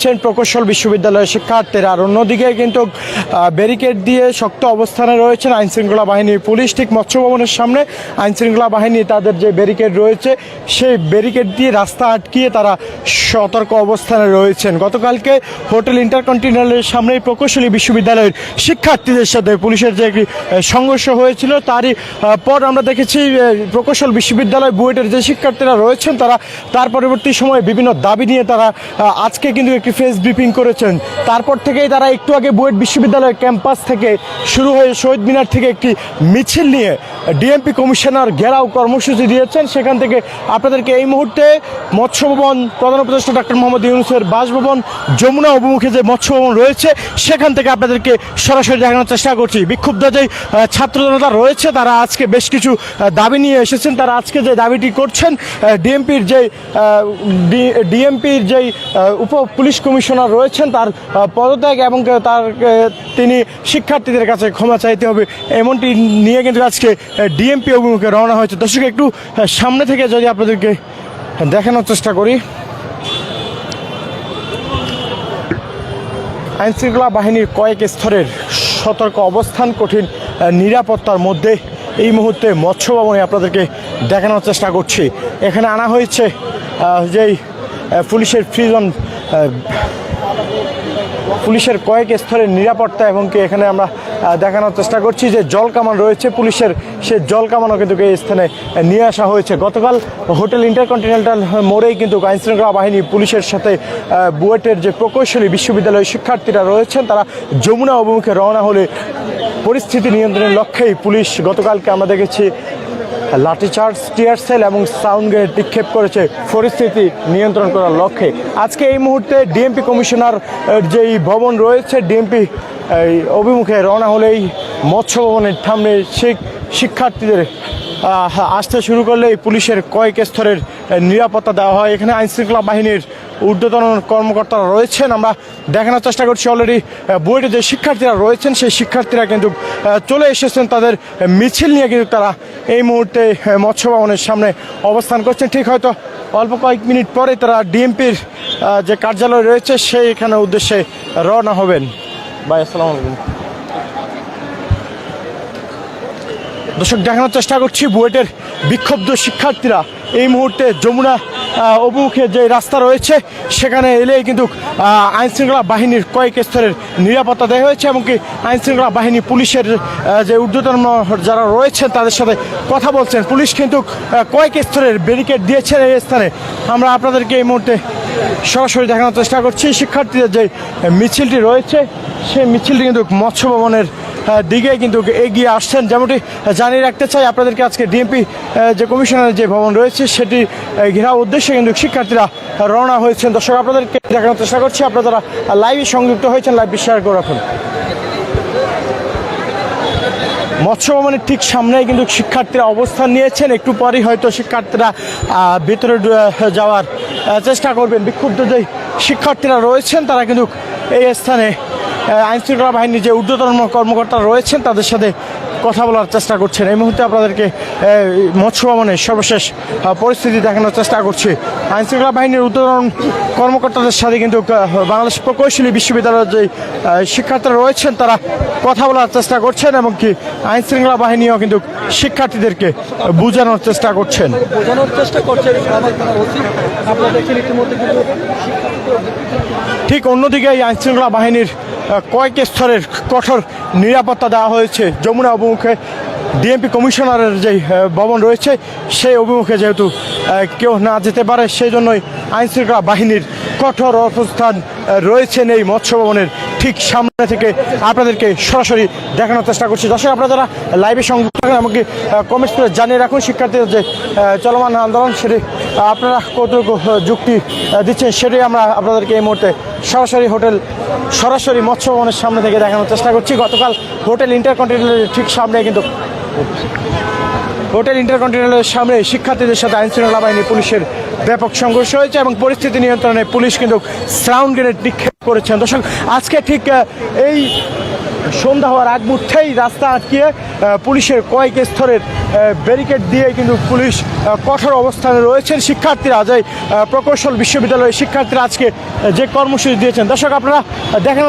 রয়েছেন প্রকৌশল বিশ্ববিদ্যালয়ের শিক্ষার্থীরা। আর অন্যদিকে কিন্তু ব্যারিকেড দিয়ে শক্ত অবস্থানে রয়েছেন আইন শৃঙ্খলা বাহিনীর পুলিশ। ঠিক মৎস্য ভবনের সামনে আইন শৃঙ্খলা বাহিনী তাদের যে ব্যারিকেড রয়েছে, সেই ব্যারিকেড দিয়ে রাস্তা আটকিয়ে তারা সতর্ক অবস্থানে রয়েছেন। গতকালকে হোটেল ইন্টারকন্টিনেন্টালের সামনে প্রকৌশলী বিশ্ববিদ্যালয়ের শিক্ষার্থীদের সাথে পুলিশের যে একটি সংঘর্ষ হয়েছিল, তারই পর আমরা দেখেছি প্রকৌশল বিশ্ববিদ্যালয় বুয়েটের যে শিক্ষার্থীরা রয়েছেন, তারা তার পরবর্তী সময়ে বিভিন্ন দাবি নিয়ে তারা আজকে কিন্তু একটি ফেস ব্রিফিং করেছেন। তারপর থেকেই তারা একটু আগে বুয়েট বিশ্ববিদ্যালয়ের ক্যাম্পাস থেকে শুরু হয়ে শহীদ মিনার থেকে একটি মিছিল নিয়ে ডিএমপি কমিশনার ঘেরাও কর্মসূচি দিয়েছেন। সেখান থেকে আপনাদেরকে এই মুহূর্তে মৎস্য ভবন প্রধান উপদেষ্টা ডক্টর মোহাম্মদ ইউনুসের বাসভবন, যমুনা অভিমুখে যে মৎস্য ভবন রয়েছে, সেখান থেকে আপনাদেরকে সরাসরি দেখানোর চেষ্টা করছি। বিক্ষুব্ধ যে ছাত্র জনতা রয়েছে, তারা আজকে বেশ কিছু দাবি নিয়ে এসেছেন। তারা আজকে যে দাবিটি করছেন ডিএমপির যে ডিএমপির যেই উপ পুলিশ কমিশনার রয়েছেন, তার পদত্যাগ এবং তার তিনি শিক্ষার্থীদের কাছে ক্ষমা চাইতে হবে, এমনটি নিয়ে কিন্তু আজকে ডিএমপি অভিমুখে রওনা হয়েছে। দর্শক, একটু সামনে থেকে যদি আপনাদেরকে দেখানোর চেষ্টা করি। আইন শৃঙ্খলা বাহিনীর কয়েক স্তরের সতর্ক অবস্থান, কঠিন নিরাপত্তার মধ্যে এই মুহূর্তে মৎস্য ভবনে আপনাদেরকে দেখানোর চেষ্টা করছি। এখানে আনা হয়েছে যেই পুলিশের ফ্রিজন পুলিশের কয়েক স্তরের নিরাপত্তা এবং কি এখানে আমরা দেখানোর চেষ্টা করছি যে জল কামান রয়েছে। পুলিশের সে জল কামানও কিন্তু এই স্থানে নিয়ে আসা হয়েছে। গতকাল হোটেল ইন্টারকন্টিনেন্টাল মোড়েই কিন্তু আইন শৃঙ্খলা বাহিনী পুলিশের সাথে বুয়েটের যে প্রকৌশলী বিশ্ববিদ্যালয়ের শিক্ষার্থীরা রয়েছেন, তারা যমুনা অভিমুখে রওনা হলে পরিস্থিতি নিয়ন্ত্রণের লক্ষ্যেই পুলিশ গতকালকে আমরা দেখেছি লাঠিচার্জ টিয়ার সেল এবং সাউন্ড গ্রেনেড নিক্ষেপ করেছে পরিস্থিতি নিয়ন্ত্রণ করার লক্ষ্যে। আজকে এই মুহূর্তে ডিএমপি কমিশনার যেই ভবন রয়েছে ডিএমপি এই, অভিমুখে রওনা হলেই মৎস্য ভবনের সামনে শিক- শিক্ষার্থীদের আসতে শুরু করলে পুলিশের কয়েক স্তরের নিরাপত্তা দেওয়া হয়। এখানে আইনশৃঙ্খলা বাহিনীর ঊর্ধ্বতন কর্মকর্তারা রয়েছেন। আমরা দেখানোর চেষ্টা করছি অলরেডি বুয়েটে যে শিক্ষার্থীরা রয়েছেন, সেই শিক্ষার্থীরা কিন্তু চলে এসেছেন। তাদের মিছিল নিয়ে কিন্তু তারা এই মুহূর্তে মৎস্য ভবনের সামনে অবস্থান করছেন। ঠিক হয়তো অল্প কয়েক মিনিট পরে তারা ডিএমপির যে কার্যালয় রয়েছে, সেইখানে উদ্দেশ্যে রওনা হবেন। ভাই, আসসালামু আলাইকুম। দর্শক, দেখানোর চেষ্টা করছি বুয়েটের বিক্ষুব্ধ শিক্ষার্থীরা। এই মুহূর্তে যমুনা অভিমুখে যে রাস্তা রয়েছে, সেখানে এলেই কিন্তু আইনশৃঙ্খলা বাহিনীর কয়েক স্তরের নিরাপত্তা দেওয়া হয়েছে, এমনকি আইন শৃঙ্খলা বাহিনী পুলিশের যে ঊর্ধ্বতন যারা রয়েছেন, তাদের সাথে কথা বলছেন। পুলিশ কিন্তু কয়েক স্তরের ব্যারিকেড দিয়েছেন এই স্থানে। আমরা আপনাদেরকে এই মুহূর্তে সরাসরি দেখানোর চেষ্টা করছি। শিক্ষার্থীদের যে মিছিলটি রয়েছে, সেই মিছিলটি কিন্তু মৎস্য ভবনের দিকে কিন্তু এগিয়ে আসছেন। যেমনটি জানিয়ে রাখতে চাই, আপনাদেরকে আজকে ডিএমপি যে কমিশনারের যে ভবন রয়েছে, সেটি ঘেরাও উদ্দেশ্যে কিন্তু শিক্ষার্থীরা রওনা হয়েছেন। দর্শক, আপনাদেরকে দেখানোর চেষ্টা করছি, আপনারা লাইভে সংযুক্ত হয়েছেন, লাইভ শেয়ার করে রাখুন। মৎস্য ভবনের ঠিক সামনেই কিন্তু শিক্ষার্থীরা অবস্থান নিয়েছেন। একটু পরেই হয়তো শিক্ষার্থীরা ভিতরে যাওয়ার চেষ্টা করবেন। বিক্ষুব্ধ যে শিক্ষার্থীরা রয়েছেন, তারা কিন্তু এই স্থানে আইন শৃঙ্খলা বাহিনীর যে ঊর্ধ্বতন কর্মকর্তা রয়েছেন তাদের সাথে কথা বলার চেষ্টা করছেন। এই মুহূর্তে আপনাদেরকে মৎস্য ভবনের সর্বশেষ পরিস্থিতি দেখানোর চেষ্টা করছি। আইন শৃঙ্খলা বাহিনীর ঊর্ধ্বতন কর্মকর্তাদের সাথে কিন্তু বাংলাদেশ প্রকৌশলী বিশ্ববিদ্যালয়ের যে শিক্ষার্থীরা রয়েছেন তারা কথা বলার চেষ্টা করছেন এবং কি আইন শৃঙ্খলা বাহিনীও কিন্তু শিক্ষার্থীদেরকে বোঝানোর চেষ্টা করছেন। বোঝানোর চেষ্টা করছেন ঠিক অন্যদিকে এই আইনশৃঙ্খলা বাহিনীর কয়েক স্তরের কঠোর নিরাপত্তা দেওয়া হয়েছে। যমুনা অভিমুখে ডিএমপি কমিশনারের যে ভবন রয়েছে, সেই অভিমুখে যেহেতু কেউ না যেতে পারে, সেই জন্যই আইনশৃঙ্খলা বাহিনীর কঠোর অবস্থান রয়েছেন এই মৎস্য ভবনের ঠিক সামনে থেকে আপনাদেরকে সরাসরি দেখানোর চেষ্টা করছি। দর্শক, আপনারা যারা লাইভে সংযুক্ত থাকেন, আমাকে কমেন্টস করে জানিয়ে রাখুন। শিক্ষার্থীদের যে চলমান আন্দোলন, সেটি আপনারা কতটুকু যুক্তি দিচ্ছেন সেটাই আমরা আপনাদেরকে এই মুহূর্তে সরাসরি হোটেল, সরাসরি মৎস্য ভবনের সামনে থেকে দেখানোর চেষ্টা করছি। গতকাল হোটেল ইন্টারকন্টিনেন্টালের ঠিক সামনে কিন্তু হোটেল ইন্টারকন্টিনেন্টালের সামনে শিক্ষার্থীদের সাথে আইন শৃঙ্খলা বাহিনী পুলিশের ব্যাপক সংঘর্ষ হয়েছে এবং পরিস্থিতি নিয়ন্ত্রণে পুলিশ কিন্তু সাউন্ড গ্রেনেড নিক্ষেপ করেছেন দর্শক, আজকে ঠিক এই সন্ধ্যা হওয়ার আগ মুহূর্তেই রাস্তা আটকিয়ে পুলিশের কয়েক স্তরের ব্যারিকেড দিয়ে কিন্তু পুলিশ কঠোর অবস্থানে রয়েছেন শিক্ষার্থীরা। যে প্রকৌশল বিশ্ববিদ্যালয়ের শিক্ষার্থীরা আজকে যে কর্মসূচি দিয়েছেন। দর্শক, আপনারা দেখেন